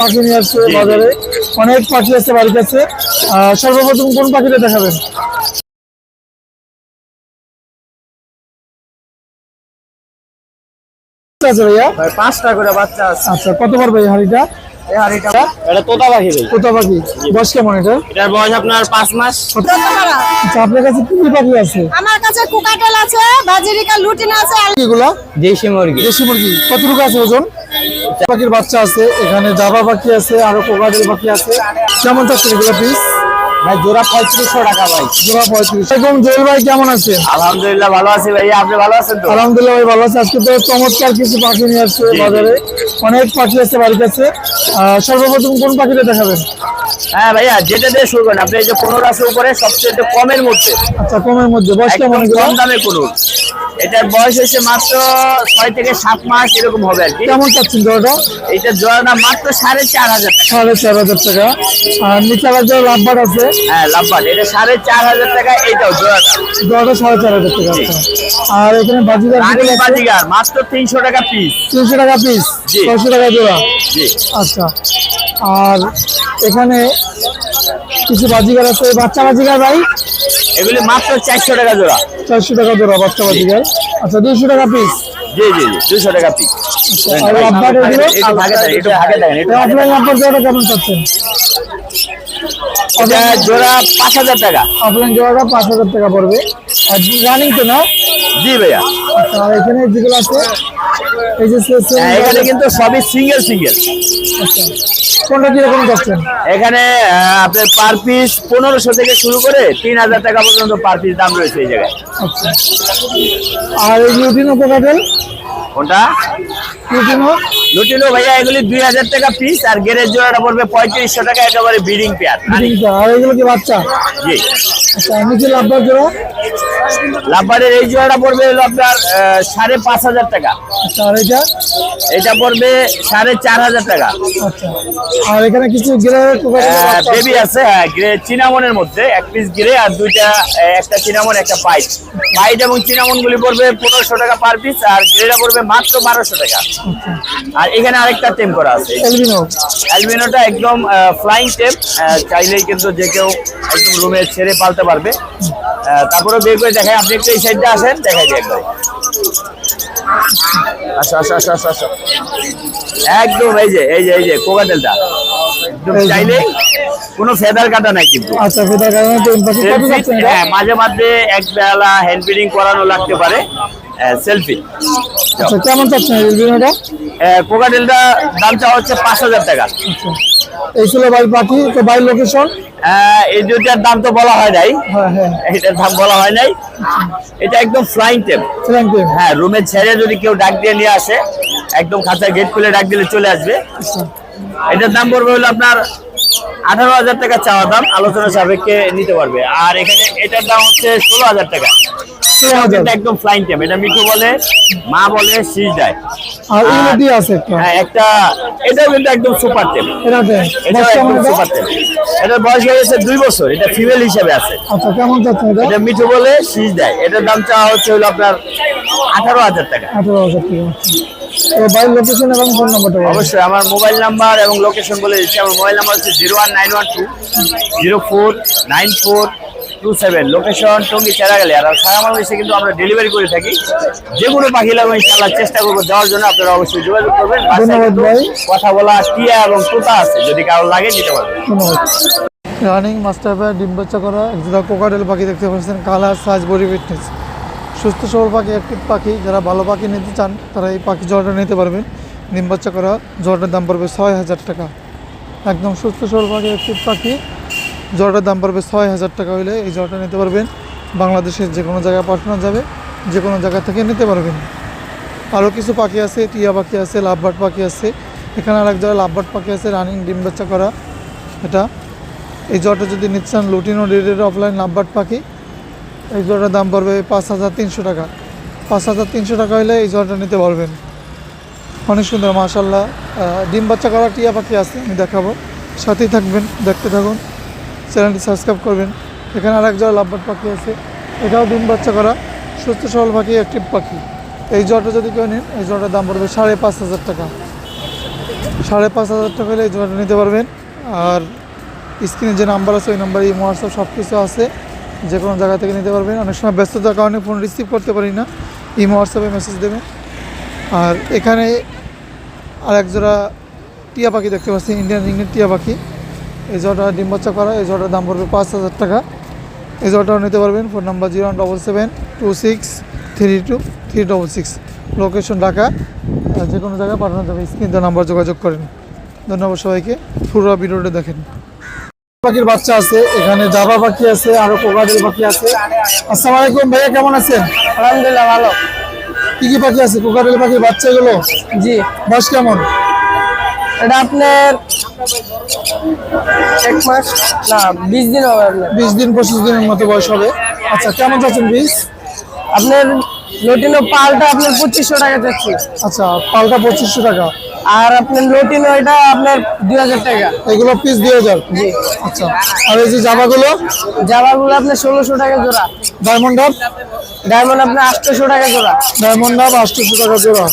পাখি নিয়ে আসছে বাজারে। অনেক পাখি আছে বাড়ির কাছে। আহ, সর্বপ্রথম কোন পাখিটা দেখাবেন? আছে ভাইয়া? ভাই পাঁচটা করে বাচ্চা আছে। আচ্ছা কত পারবে এই হাড়িটা? আপনার পাঁচ মাস। আপনার কাছে কি কি পাখি আছে? আমার কাছে কুকাটেল আছে বাজিরিকা লুটিন আছে আর এগুলা দেশি মুরগি। দেশি মুরগি। কতটুকু আছে ওজন? পাখির বাচ্চা আছে এখানে জাবা পাখি আছে আরও কোকাটেল পাখি আছে। কেমন চাচ্ছেন এগুলো পিস ভাই জোড়া পঁয়ত্রিশশো টাকা ভাই। জোড়া পঁয়ত্রিশ জয়েল ভাই কেমন আছেন আলহামদুলিল্লাহ ভালো আছি ভাই আপনি ভালো আছেন তো? আলহামদুলিল্লাহ ভাই ভালো আছে। আজকে তো চমৎকার কিছু পাখি নিয়ে আসছে বাজারে। অনেক পাখি আছে বাড়ির কাছে। সর্বপ্রথম কোন পাখিটা দেখাবেন? হ্যাঁ ভাইয়া যেটা দিয়ে শুরু করেন আপনি এই যে পনেরো আছে উপরে সবচেয়ে কমের মধ্যে। আচ্ছা কমের মধ্যে। বয়স একদম কেমন এগুলো? কম দামে করুন। এটার বয়স হচ্ছে মাত্র ছয় থেকে সাত মাস এরকম হবে আর কি। কেমন চাচ্ছেন জোড়াটা? এইটার জোড়াটা মাত্র সাড়ে চার হাজার টাকা। সাড়ে চার হাজার টাকা। আর নিচে আবার যে লাভবার আছে? হ্যাঁ লাভবান এটা সাড়ে চার হাজার টাকা এইটাও জোড়াটা। জোড়াটা সাড়ে চার হাজার টাকা আচ্ছা। আর এখানে বিড়াল বাজিগার মাত্র তিনশো টাকা পিস তিনশো টাকা পিস জি। ছয়শো টাকা জোড়া? আচ্ছা। আর এখানে কিছু বাজিগার আছে বাচ্চা বাজিগার ভাই? এগুলি মাত্র চারশো টাকা জোড়া। চারশো টাকা জোড়া বাচ্চা বাজিগার আচ্ছা দুইশো টাকা পিস জি জি জি দুশো টাকা পিস আর এগুলো? কেমন চাচ্ছেন? এটা জোড়া পাঁচ হাজার টাকা। অফলাইন জোড়াটা পাঁচ হাজার টাকা পড়বে। আর রানিং তো না? জি ভাইয়া। আচ্ছা আর এখানে যেগুলো আছে এই যে হ্যাঁ, এখানে কিন্তু সবই সিঙ্গেল সিঙ্গেল আচ্ছা। কোনটা কীরকম যাচ্ছেন? এখানে আপনার পার পিস পনেরোশো থেকে শুরু করে তিন হাজার টাকা পর্যন্ত পার পিস দাম রয়েছে এই জায়গায়। আচ্ছা। আর এই লুটিনো কোকাটেল? কোনটা? লুটিনো? লুটিনো ভাইয়া এগুলি দুই হাজার টাকা পিস আর গেরের জোড়াটা পড়বে পঁয়ত্রিশশো টাকা একেবারে বিডিং পেয়ার আর এগুলো কি বাচ্চা? জি। আচ্ছা নিচে লাভবার জোড়া? লাভবারের এই জোড়াটা পড়বে হলো আপনার সাড়ে পাঁচ হাজার টাকা। আচ্ছা আর এটা এটা পড়বে সাড়ে চার হাজার টাকা। আচ্ছা আর এখানে কিছু গ্রে বেবি আছে হ্যাঁ গ্রে চিনামনের মধ্যে এক পিস গ্রে আর দুইটা একটা চিনামন একটা পাইট পাইট এবং চিনামন গুলি পড়বে পনেরোশো টাকা পার পিস আর গ্রেটা পড়বে মাত্র বারোশো টাকা। আর এখানে আরেকটা টেম করা আছে। অ্যালবিনোটা একদম ফ্লাইং টেপ চাইলেই কিন্তু যে কেউ একদম রুমে ছেড়ে পালতে পারবে। আহ, তারপরেও বের করে দেখায় আপনি একটু এই সাইডটা আসেন দেখাই দিই একবার। আসো আসো আসো আসো একদম এই যে এই যে এই যে কোকাটেলটা একদম চাইলেই কোনো ফেদার কাটা নাই কিন্তু। আচ্ছা Selfie, যাচ্ছেন এটা? হ্যাঁ মাঝে মাঝে এক বেলা হ্যান্ড ফিডিং করানো লাগতে পারে। সেলফি আচ্ছা কেমন চাচ্ছেন এলবিনোটা কোকাটেলটা দাম চাওয়া হচ্ছে পাঁচ হাজার টাকা। আচ্ছা। এই ছিল ভাই পাখি তো ভাই লোকেশন এই দুইটার দাম তো বলা হয় নাই। হ্যাঁ হ্যাঁ। এটার দাম বলা হয় নাই। এটা একদম ফ্লাইং টেপ থ্যাংক ইউ হ্যাঁ রুমে ছেড়ে যদি কেউ ডাক দিয়ে নিয়ে আসে একদম খাঁচার গেট খুলে ডাক দিলে চলে আসবে। আচ্ছা। এটার দাম পড়বে হলো আপনার আঠারো হাজার টাকা চাওয়া দাম আলোচনা সাপেক্ষে নিতে পারবে। আর এখানে এটার দাম হচ্ছে ষোলো হাজার টাকা। একদম ফ্লাইং এটা মিঠু বলে মা বলে শীষ দেয় আর ইউনিটি আছে হ্যাঁ একটা এটাও কিন্তু একদম সুপার টেপ একদম এটা? সুপার টেপ এটার বয়স দুই বছর। এটা ফিমেল হিসেবে আছে। আচ্ছা কেমন এটা? এটা মিঠু বলে শীষ দেয় এটার দাম চাওয়া হচ্ছে হলো আপনার আঠারো হাজার টাকা। আঠারো হাজার টাকা। তো লোকেশন এবং ফোন নাম্বারটা অবশ্যই আমার মোবাইল নাম্বার এবং লোকেশন বলে দিচ্ছি। আমার মোবাইল নাম্বার হচ্ছে zero one nine one two zero four nine four two seven location Tongi Cheragali. আর সারা বাংলাদেশে কিন্তু আমরা ডেলিভারি করে থাকি। যে কোনো পাখি লাগবে ইনশাল্লাহ চেষ্টা করব যাওয়ার জন্য। আপনারা অবশ্যই যোগাযোগ করবেন। ধন্যবাদ ভাই। কথা বলা টিয়া এবং তোতা আছে। যদি কারও লাগে নিতে পারবেন। রানিং মাস্টার পায় ডিম বাচ্চা করা। একজোড়া কোকাটেল পাখি দেখতে পাচ্ছেন। কালার সাইজ বডি ফিটনেস সুস্থ সবল পাখি অ্যাক্টিভ পাখি। যারা ভালো পাখি নিতে চান তারা এই পাখি জলটা নিতে পারবেন। ডিম বাচ্চা করা জলটার দাম পড়বে ছয় হাজার টাকা। একদম সুস্থ সবল পাখি অ্যাক্টিভ পাখি। জলটার দাম পড়বে ছয় হাজার টাকা হলে এই জলটা নিতে পারবেন। বাংলাদেশের যে কোনো জায়গায় পাঠানো যাবে, যে কোনো জায়গা থেকে নিতে পারবেন। আরও কিছু পাখি আছে, টিয়া পাখি আছে, লাভবার্ড পাখি আছে। এখানে আরেক জায়গায় লাভবার্ড পাখি আছে, রানিং ডিম বাচ্চা করা। এটা। এই জলটা যদি নিতে চান, লুটিনো রেডের অফলাইন লাভবার্ড পাখি। এই জলটার দাম পড়বে পাঁচ হাজার তিনশো টাকা। পাঁচ হাজার তিনশো টাকা হলে এই জলটা নিতে পারবেন। অনেক সুন্দর মাশাল্লাহ ডিম বাচ্চা করা টিয়া পাখি আছে, আমি দেখাবো। সাথেই থাকবেন, দেখতে থাকুন। চ্যানেলটি সাবস্ক্রাইব করবেন। এখানে আরেক জোড়া লাভবার্ড পাখি আছে। এটাও ডিম বাচ্চা করা। সুস্থ সবল পাখি অ্যাক্টিভ পাখি। এই জলটা যদি কেউ নেন, এই জলটার দাম পড়বে সাড়ে পাঁচ হাজার টাকা। সাড়ে পাঁচ হাজার টাকা হলে এই জোড়াটা নিতে পারবেন। আর স্ক্রিনে যে নাম্বার আছে, ওই নাম্বারে ইমো, হোয়াটসঅ্যাপ সব কিছু আছে। যে কোনো জায়গা থেকে নিতে পারবেন। অনেক সময় ব্যস্ততার কারণে ফোন রিসিভ করতে পারি না। ইমো, হোয়াটসঅ্যাপে মেসেজ দেবেন। আর এখানে আর এক জোড়া টিয়া পাখি দেখতে পাচ্ছি ইন্ডিয়ান রিংয়ের টিয়া পাখি। এই জোড়াটা ডিম বাচ্চা করা এই জোড়াটার দাম পড়বে পাঁচ হাজার টাকা। এই জোড়াটাও নিতে পারবেন phone number zero one double seven two six three two three double six location Dhaka আর যে কোনো জায়গায় পাঠানো যাবে স্ক্রিন নাম্বার যোগাযোগ করেন। ধন্যবাদ সবাইকে পুরো ভিডিওটা দেখেন। পাখির বাচ্চা আছে এখানে জাবা পাখি আছে আরও কোকাডেল পাখি আছে। আসসালামু আলাইকুম ভাইয়া কেমন আছেন? আলহামদুলিল্লাহ ভালো। কি কি পাখি আছে? কোকাডেল পাখির বাচ্চাগুলো? জি। বয়স কেমন? এটা আপনার এক মাস না বিশ দিন হবে আপনার। বিশ দিন পঁচিশ দিনের মতো বয়স হবে। আচ্ছা কেমন চাচ্ছেন বীজ? আপনার লটিনো পালটা আপনার পঁচিশশো টাকা যাচ্ছে আচ্ছা পালটা পঁচিশশো টাকা। আর আপনার লটিনো এটা আপনার দুই হাজার টাকা। এগুলো পিস দুই হাজার? জি। আচ্ছা আর এই যে জামাগুলো? জামাগুলো আপনার ষোলোশো টাকা জোড়া। ডায়মন্ড হাব ডায়মন্ড আপনার আটশোশো টাকা জোড়া। ডায়মন্ড হাব আটশোশো টাকা জোড়া।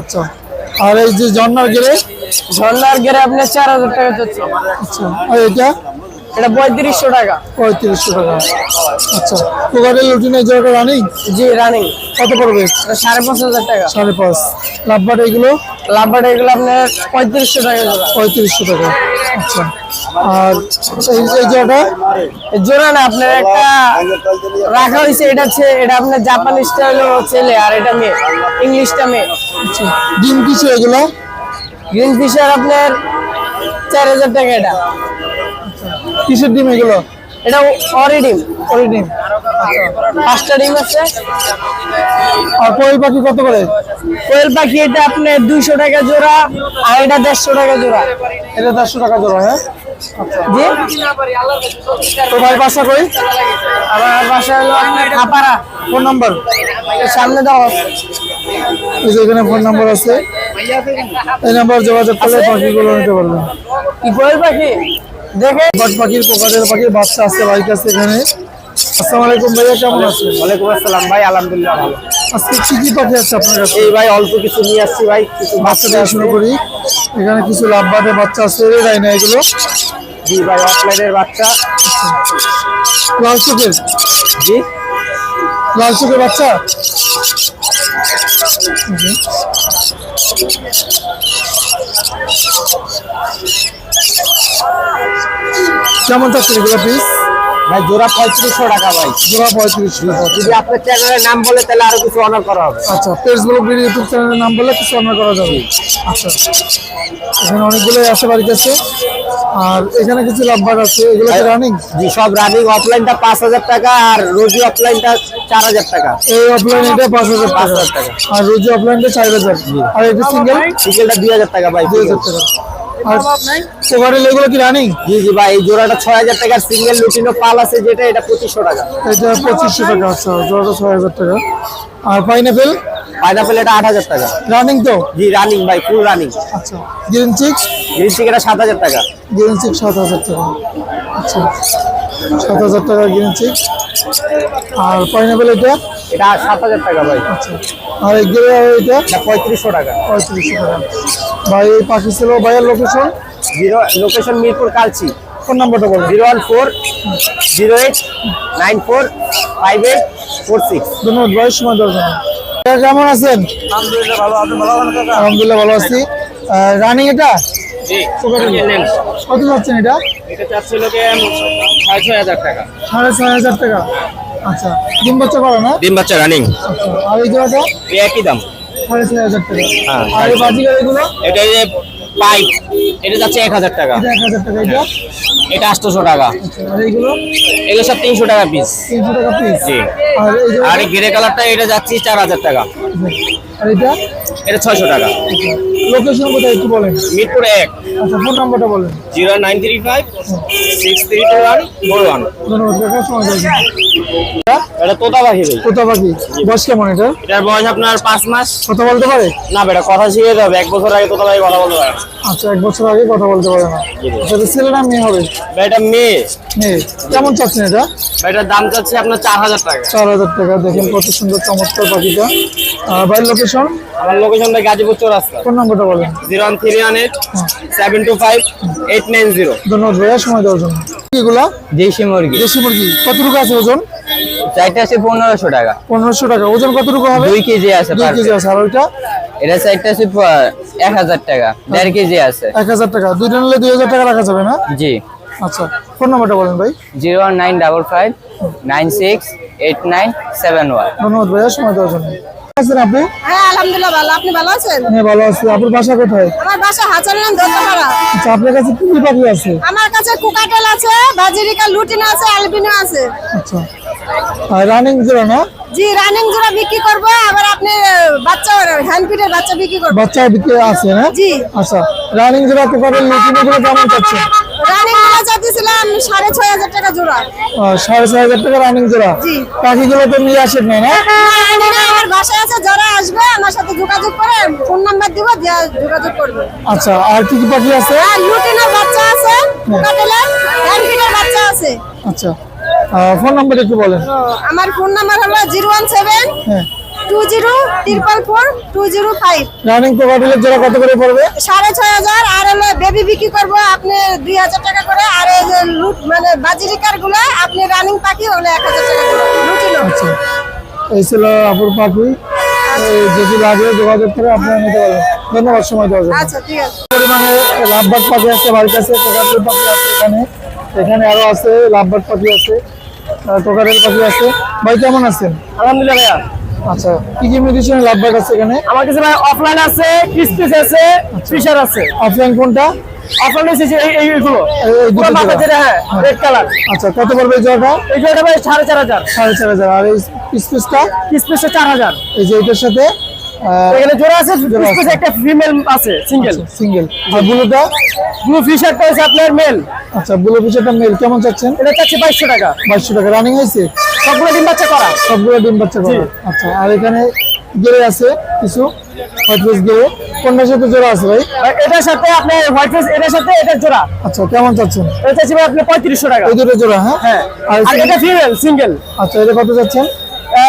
আচ্ছা আর এই যে ঝর্নার গেলে ঝর্নার গেরে আপনার চার হাজার টাকা যাচ্ছে আচ্ছা আর এটা? এটা পঁয়ত্রিশশো টাকা। পঁয়ত্রিশশো টাকা। আচ্ছা কুকারের লুটিনে জোড়াটা রানিং জি রানিং কত পড়বে? সাড়ে পাঁচ হাজার টাকা। সাড়ে পাঁচ। লাভবার এগুলো? লাভবাট এগুলো আপনার পঁয়ত্রিশশো টাকা জোড়া পঁয়ত্রিশশো টাকা। আচ্ছা আর এই জোড়াটা? জোড়া না আপনার একটা রাখা হয়েছে এটা হচ্ছে এটা আপনার জাপানি স্টাইল ছেলে আর এটা মেয়ে ইংলিশটা মেয়ে। আচ্ছা ডিম কিছু এগুলো? গ্রিন ফিশার আপনার চার হাজার টাকা এটা। কিসের ডিম এগুলো? এটা অরি ডিম। ওই ডিম। পাঁচটা ডিম আছে। আর কোয়েল পাখি কত করে? কোয়েল পাখি এটা আপনার দুইশো টাকা জোড়া আর এটা দেড়শো টাকা জোড়া। এটা চারশো টাকা জোড়া হ্যাঁ? জি। বাসা কই? আমার বাসা হলো আপনার ফোন নাম্বার? সামনে দাও এখানে ফোন নাম্বার আছে। এই নাম্বার যোগাযোগ করলে পাখিগুলো নিতে পারবেন কি কোয়েল পাখি? দেখে। বাট পাখির পোকাটের পাখির বাচ্চা আছে বাইক আছে এখানে। আসসালামু আলাইকুম ভাইয়া কেমন আছেন? ওয়ালাইকুম আসসালাম ভাই আলহামদুলিল্লাহ ভালো। আজকে কি কি পাখি আছে আপনার কাছে? এই ভাই অল্প কিছু নিয়ে আসছি ভাই কিছু বাচ্চা শুরু করি। এখানে কিছু লাভ বাদে বাচ্চা আছে না এগুলো। জি ভাই অফলাইনের বাচ্চা। লাল চোখের? জি। লাল চোখের বাচ্চা। কেমন চাচ্ছেন এগুলো পিস ভাই জোড়া পঁয়ত্রিশশো টাকা ভাই। জোড়া পঁয়ত্রিশ যদি আপনার চ্যানেলের নাম বলে তাহলে আরও কিছু অনার করা হবে। আচ্ছা ফেসবুক ইউটিউব চ্যানেলের নাম বললে কিছু অনার করা যাবে। আচ্ছা। এখানে অনেকগুলোই আছে বাড়ির কাছে আর এখানে কিছু লাভবার আছে এগুলো কি রানিং জি সব রানিং অফলাইনটা পাঁচ হাজার টাকা আর রোজি অফলাইনটা চার হাজার টাকা। এই অফলাইন এটা পাঁচ হাজার টাকা। 5,000 টাকা। আর রোজি অফলাইনটা চার হাজার। আর এটা সিঙ্গেল সিঙ্গেলটা দুই হাজার টাকা ভাই দুই হাজার টাকা। আর ওভারেল এগুলো কি রানিং জি জি ভাই এই জোড়াটা ছয় হাজার টাকার সিঙ্গেল লুটিনো পাল আছে যেটা এটা পঁচিশশো টাকা। এটা পঁচিশশো টাকা আচ্ছা জোড়াটা ছয় হাজার টাকা। আর পাইনাপেল পাইনাপেল এটা আট হাজার টাকা। রানিং তো? জি রানিং ভাই ফুল রানিং আচ্ছা গ্রিন চিক্স গ্রিন চিক এটা সাত হাজার টাকা। গ্রিন চিক্স সাত হাজার টাকা। আচ্ছা সাত হাজার টাকা গ্রিন আর পাইনাপেল এটা? এটা সাত হাজার টাকা ভাই। আচ্ছা আর এই গ্রে এটা এটা পঁয়ত্রিশশো টাকা। পঁয়ত্রিশশো টাকা। ভাই এই পাখি ছিল ভাইয়ের location zero location Mirpur Kalshi. Phone নাম্বারটা বলুন zero one four zero eight nine four five eight four six. ধন্যবাদ ভাই সময় দেওয়ার জন্য। কেমন আছেন? আলহামদুলিল্লাহ ভালো আপনি আছেন আলহামদুলিল্লাহ ভালো আছি। রানিং এটা? কত যাচ্ছেন এটা? এটা চাচ্ছিল কি ছয় হাজার টাকা। সাড়ে ছয় হাজার টাকা। আচ্ছা ডিম বাচ্চা করো না? ডিম বাচ্চা রানিং আচ্ছা আর এই জোড়াটা? একই দাম। সাড়ে ছয় হাজার টাকা। হ্যাঁ, আর এই বাজিকার এগুলো? এটা পাইপ এটা যাচ্ছে এক হাজার টাকা। এটা আটশোশো টাকা। আচ্ছা এগুলো সব তিনশো টাকা পিস তিনশো টাকা পিস আর গ্রে কালারটা এটা যাচ্ছে চার হাজার টাকা। এটা এটা ছয়শো টাকা। লোকেশন কোথায় একটু বলেন। মিরপুর এক। আচ্ছা ফোন নাম্বারটা বলেন। Zero nine three five six three two one four one. ধন্যবাদ সময় এটা তোতা পাখি পাখি বয়স কেমন এটা? এটার বয়স আপনার পাঁচ মাস। কথা বলতে পারে? না বেটা কথা শিখে যাবে এক বছর আগে তোতা ভাই কথা বলতে পারে আচ্ছা এক বছর আগে কথা বলতে পারে না। আচ্ছা ছেলে না মেয়ে হবে? এটা মেয়ে। মেয়ে। কেমন চাচ্ছেন এটা? এটার দাম চাচ্ছে আপনার চার হাজার টাকা। চার হাজার টাকা। দেখেন কত সুন্দর চমৎকার পাখিটা। বাড়ির লোকেশন আমার লোকেশনটা গাজীপুর চৌরাস্তা। ফোন নাম্বারটা বলেন। Zero one three one eight seven two five eight nine zero ধন্যবাদ ভাইয়া সময় দেওয়ার জন্য। এগুলা? দেশি মুরগি। দেশি মুরগি। কতটুকু আছে ওজন? চারটা আছে পনেরোশো টাকা। পনেরোশো টাকা। ওজন কতটুকু হবে? দুই কেজি আছে দুই কেজি আছে। আর ওইটা? এটা চারটা আছে এক হাজার টাকা। দেড় কেজি আছে। এক হাজার টাকা। দুইটা নিলে দুই হাজার টাকা রাখা যাবে না? জি। আচ্ছা। ফোন নাম্বারটা বলেন ভাই। Zero nine double five nine six eight nine seven one. ধন্যবাদ ভাইয়া সময় দেওয়ার জন্য। আছেন আপনি? হ্যাঁ আলহামদুলিল্লাহ ভালো। আপনি ভালো আছেন? হ্যাঁ ভালো আছি। আপনার বাসা কোথায়? আমার বাসা হাজারলাম দোকানপাড়া আচ্ছা আপনার কাছে কি কি পাখি আছে? আমার কাছে কুকাটেল আছে বাজিরিকা লুটিন আছে অ্যালবিনো আছে। আচ্ছা। আর রানিং জোড়া না? জি রানিং জোড়া বিক্রি করব আবার আপনি বাচ্চা বাচ্চা বিক্রি করব। বাচ্চা দিকে আছে না? জি। আচ্ছা রানিং জোড়া কোকারের নতুনগুলো কেমন চাচ্ছেন রানিং জোড়া চাইতেছিলাম সাড়ে ছয় হাজার টাকা জোড়া। আহ, সাড়ে ছয় হাজার টাকা রানিং জোড়া। পাখিগুলো তো নিয়ে আসেন না? না না, আমার বাসায় আছে যারা আসবে আমার সাথে যোগাযোগ করে ফোন নাম্বার দিব দিয়ে যোগাযোগ করবে। আচ্ছা আর কি কি পাখি আছে? লুটিনের বাচ্চা আছে বাচ্চা আছে। আচ্ছা ফোন নাম্বার একটু বলেন। আমার ফোন নাম্বার হলো জিরো ওয়ান সেভেন হ্যাঁ। Two zero triple four two zero five running কোকাটেলের জোড়া কত করে পড়বে? সাড়ে ছয় হাজার আর হলো বেবি বিক্রি করব আপনি দুই হাজার টাকা করে আর এই যে লুট মানে বাজিরিকারগুলো আপনি রানিং পাখি হলে এক হাজার টাকা করে। লুটিনো আচ্ছা। এই ছিল আপুর পাখি। যদি লাগে যোগাযোগ করে আপনারা নিতে পারবেন। ধন্যবাদ সময় দেওয়ার জন্য। আচ্ছা ঠিক আছে। পরিমাণে লাভবাট পাখি আছে বাড়ির কাছে কোকাটেল পাখি আছে এখানে। এখানে আরও আছে পাখি আছে কোকাটেল পাখি আছে। ভাই কেমন আছেন? আলহামদুলিল্লাহ ভাইয়া। আচ্ছা কি কি লাভবাট আছে এখানে? আমার কাছে ভাই অফলাইন আছে কিস্তিস আছে ফিশার আছে। অফলাইন কোনটা? অফলাইন হচ্ছে এই- এইগুলো। এই- এই দুটো পুরো মাথা জোড়া। যেটা হ্যাঁ রেড কালার আচ্ছা কত পড়বে এই জোড়াটা? এই জোড়াটা ভাই সাড়ে চার হাজার। সাড়ে চার হাজার। আর এই স্পেসটা কিস্তিসটা চার হাজার। এই যে এটার সাথে এখানে জোড়া আছে একটা ফিমেল আছে সিঙ্গেল সিঙ্গেল আর ব্লুটা? ব্লু ফিশারটা আপনার মেল আচ্ছা ব্লু পিসেরটা মেল কেমন চাচ্ছেন? এটা চাচ্ছে টাকা। টাকা। রানিং হয়েছে? সবগুলো ডিম বাচ্চা করা? সবগুলো ডিম বাচ্চা করা। আচ্ছা আর এখানে গেড়ে আছে কিছু হোয়াইট ফেস গেড়ে কোনটার সাথে জোড়া আছে ভাই? এটার সাথে আপনার হোয়াইট ফেস এটার সাথে এটার জোড়া। আচ্ছা কেমন চাচ্ছেন? এটা চাচ্ছে ভাই আপনার পঁয়ত্রিশশো টাকা। এই দুটো জোড়া হ্যাঁ? হ্যাঁ। আর এটা ফিমেল সিঙ্গেল আচ্ছা এটা কত চাচ্ছেন?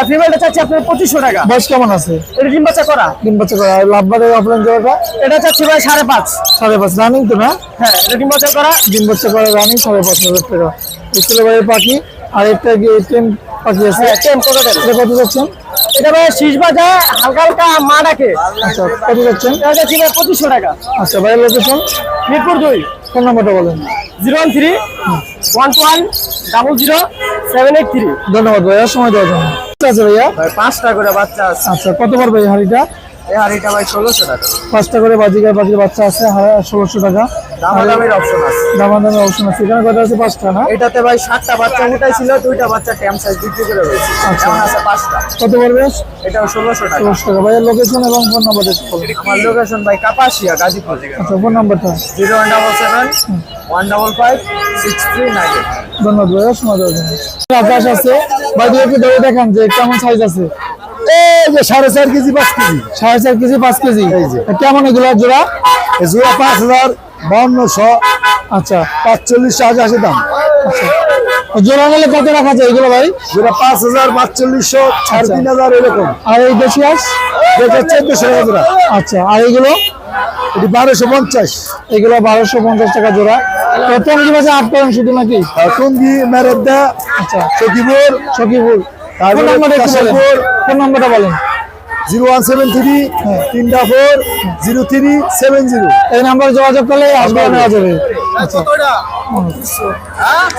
ফিমেলটা চাচ্ছে আপনার পঁচিশশো টাকা। বয়স কেমন আছে? এটা ডিম বাচ্চা করা। ডিম বাচ্চা করা। আর লাভবারের অফলাইন জোড়াটা? এটা চাচ্ছে ভাই সাড়ে পাঁচ। সাড়ে পাঁচ রানিং তো না? হ্যাঁ এটা ডিম বাচ্চা করা। ডিম বাচ্চা করা রানিং সাড়ে পাঁচ হাজার টাকা। ভাইয়ের পাখি আর একটা টেম পাখি আছে? হ্যাঁ টেম এটা কত চাচ্ছেন এটা ভাই শীষ বাজা হালকা হালকা মা ডাকে আচ্ছা কত চাচ্ছেন এটা ভাই পঁচিশশো টাকা। আচ্ছা ভাইয়ের লোকেশন মিরপুর দুই। ফোন নাম্বারটা বলেন। Zero one three one two one double zero seven eight three. ধন্যবাদ ভাইয়া সময় দেওয়ার জন্য। ঠিক আছে ভাইয়া? ভাই পাঁচটা করে বাচ্চা আছে। আচ্ছা কত পড়বে এই হাঁড়িটা? ভাই ষোলোশো টাকা। পাঁচটা করে বাজিকার বাজির বাচ্চা আছে ষোলোশো টাকা। দামাদামির অপশন আছে। অপশন আছে। এখানে কত আছে? পাঁচটা না? এটাতে ভাই সাতটা বাচ্চা উঠাইছিল দুইটা বাচ্চা ট্যাম সাইজ বিক্রি করে রয়েছে। আচ্ছা। আছে পাঁচটা। কত পড়বে? এটাও ষোলোশো টাকা। ষোলোশো টাকা। ভাইয়ের লোকেশন এবং ফোন নাম্বারটা আমার লোকেশন ভাই কাপাসিয়া গাজীপুর। আচ্ছা ফোন নাম্বারটা zero one double seven one double five six three nine ধন্যবাদ ভাইয়া সময় দেওয়ার জন্য আকাশ আছে। ভাই দিয়ে একটু দেখান যে কেমন সাইজ আছে। এই যে সাড়ে চার কেজি পাঁচ কেজি। সাড়ে চার কেজি পাঁচ কেজি। কেমন এগুলো জোড়া? জোড়া পাঁচ হাজার বাউন্নশো আচ্ছা। আছে দাম। জোড়া নিলে কত রাখা যায় এগুলো ভাই? জোড়া পাঁচ হাজার পাঁচচল্লিশশো সাড়ে তিন হাজার এরকম। আর এই দেশি হাঁস? যেটা চোদ্দশো টাকা জোড়া। আচ্ছা। আর এগুলো? এটি বারোশো পঞ্চাশ। এগুলো বারোশো পঞ্চাশ টাকা জোড়া। টঙ্গি মাঝে আট করেন শুধু নাকি? টঙ্গি আচ্ছা। সখীপুর। সখীপুর। ফোন নাম্বারটা বলেন। নাম্বারটা জিরো ওয়ান সেভেন থ্রি তিনটা four zero three seven zero. এই নাম্বারে যোগাযোগ করলে আসবে নেওয়া যাবে। আচ্ছা।